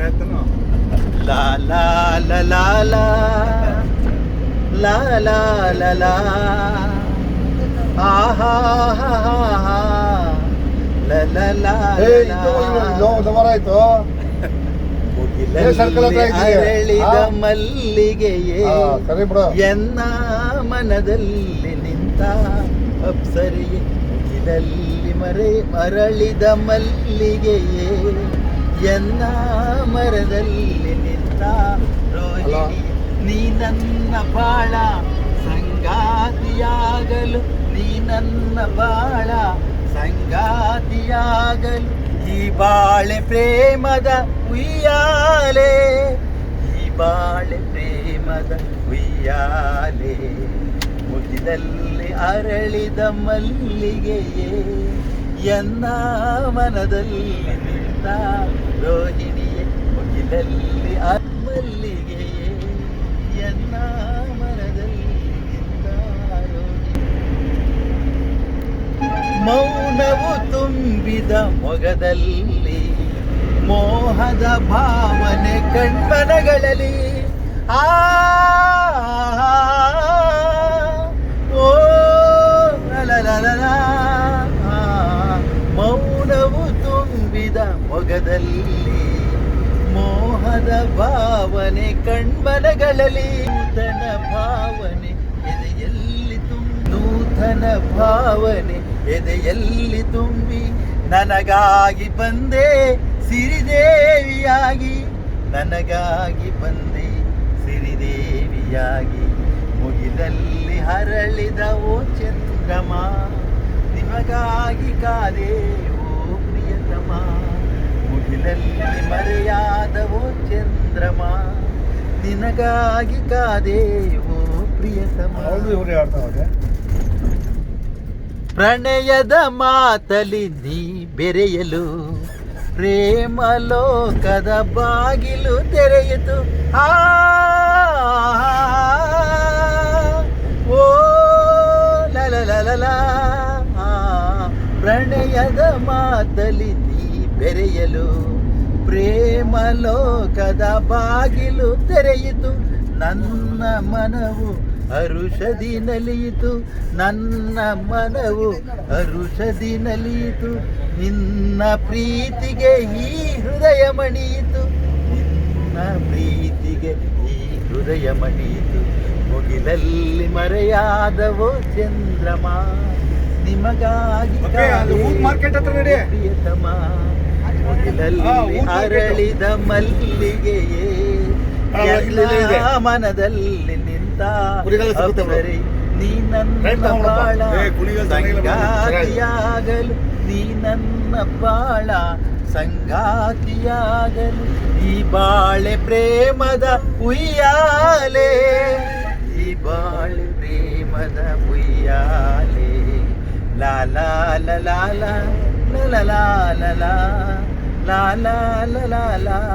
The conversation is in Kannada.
ಹೇಳ್ತಾನು ಲಾ ಲಾ ಲಾ ಲಾ ಲಾ ಲಾ ಲಾ ಲಾ ಲಾ ಆಹಾ ಹಾ ಹಾ ಹಾ ಲ ಲ ಲಾ ಏ ಇದು ಇದು ದಮರ ಆಯ್ತು ಏ, ಸರ್ಕಲ್ ಹತ್ರ ಇದೆಯಾ? ಅರಳಿದ ಮಲ್ಲಿಗೆಯೇ ಎನ್ನ ಮನದಲ್ಲಿ ನಿಂತ ಅಪ್ಸರಿಯೇ ಇದಲ್ಲಿ ಮರೆ ಮರಳಿದ ಮಲ್ಲಿಗೆಯೇ ಎನ್ನ ಮರದಲ್ಲಿ ನಿಂತ ರೋಹಿಣಿ ನೀ ನನ್ನ ಬಾಳ ಸಂಗಾತಿಯಾಗಲು ನೀ ನನ್ನ ಬಾಳ ಸಂಗಾತಿಯಾಗಲು ಈ ಬಾಳೆ ಪ್ರೇಮದ ಉಯ್ಯಾಲೆ ಈ ಬಾಳೆ ಪ್ರೇಮದ ಉಯ್ಯಾಲೆ ಮುಗಿದಲ್ಲಿ ಅರಳಿದ ಮಲ್ಲಿಗೆಯೇ. ಎನ್ನ ಮನದಲ್ಲಿ ರೋಹಿಣಿಯೇ ಮುಗಿಲಲ್ಲಿ ಮಲ್ಲಿಗೆಯೇ ಎನ್ನ ಮನದಲ್ಲಿ ಮೌನವು ತುಂಬಿದ ಮೊಗದಲ್ಲಿ ಮೋಹದ ಭಾವನೆ ಕಣ್ಮನಗಳಲ್ಲಿ. ಮೊಗದಲ್ಲಿ, ಮೋಹದ ಭಾವನೆ ಕಣ್ಮನಗಳಲ್ಲಿ, ನೂತನ ಭಾವನೆ, ಎದೆಯಲ್ಲಿ ತುಂಬಿ, ನೂತನ ಭಾವನೆ, ಎದೆಯಲ್ಲಿ ತುಂಬಿ, ನನಗಾಗಿ ಬಂದೆ, ಸಿರಿದೇವಿಯಾಗಿ, ನನಗಾಗಿ ಬಂದೆ, ಸಿರಿದೇವಿಯಾಗಿ. ಮುಗಿಲಲ್ಲಿ ಹರಳಿದ ಓ ಚಂದ್ರಮ, ನಿಮಗಾಗಿ ಕಾದೆ, ಓ ಪ್ರಿಯತಮ. ನಿನ್ನಲ್ಲಿ ಮರೆಯಾದವೋ ಚಂದ್ರಮ ನಿನಗಾಗಿ ಕಾದೇವೋ ಪ್ರಿಯತಮ. ಪ್ರಣಯದ ಮಾತಲಿ ನೀ ಬೆರೆಯಲು ಪ್ರೇಮ ಲೋಕದ ಬಾಗಿಲು ತೆರೆಯಿತು. ಆ ಓ ಲಲ ಪ್ರಣಯದ ಮಾತಲಿ ಬೆರೆಯಲು ಪ್ರೇಮ ಲೋಕದ ಬಾಗಿಲು ತೆರೆಯಿತು. ನನ್ನ ಮನವು ಅರುಷದಿ ನಲಿಯಿತು ನನ್ನ ಮನವು ಅರುಷದಿ ನಲಿಯಿತು ನಿನ್ನ ಪ್ರೀತಿಗೆ ಈ ಹೃದಯ ಮಣಿಯಿತು. ನಿನ್ನ ಪ್ರೀತಿಗೆ ಈ ಹೃದಯ ಮಣಿಯಿತು. ಮುಗಿಲಲ್ಲಿ ಮರೆಯಾದವೋ ಚಂದ್ರಮ ನಿಮಗಾಗಿ. ಪ್ರಿಯತಮ. ಮುಖದಲ್ಲಿ ಅರಳಿದ ಮಲ್ಲಿಗೆಯೇ ಮನದಲ್ಲಿ ನಿಂತ. ನೀ ನನ್ನ ಬಾಳ. ಸಂಗಾತಿಯಾಗಲು ನೀ ನನ್ನ ಬಾಳ. ಸಂಗಾತಿಯಾಗಲು ಈ ಬಾಳೆ ಪ್ರೇಮದ ಉಯ್ಯಾಲೆ. ಈ ಬಾಳೆ ಪ್ರೇಮದ ಉಯ್ಯಾಲೆ. ಲಾಲ ಲಾಲ. ಲಾ ಲಾ ಲಾ ಲಾ ಲಾ ಲಾ ಲಾ ಲಾ ಲಾ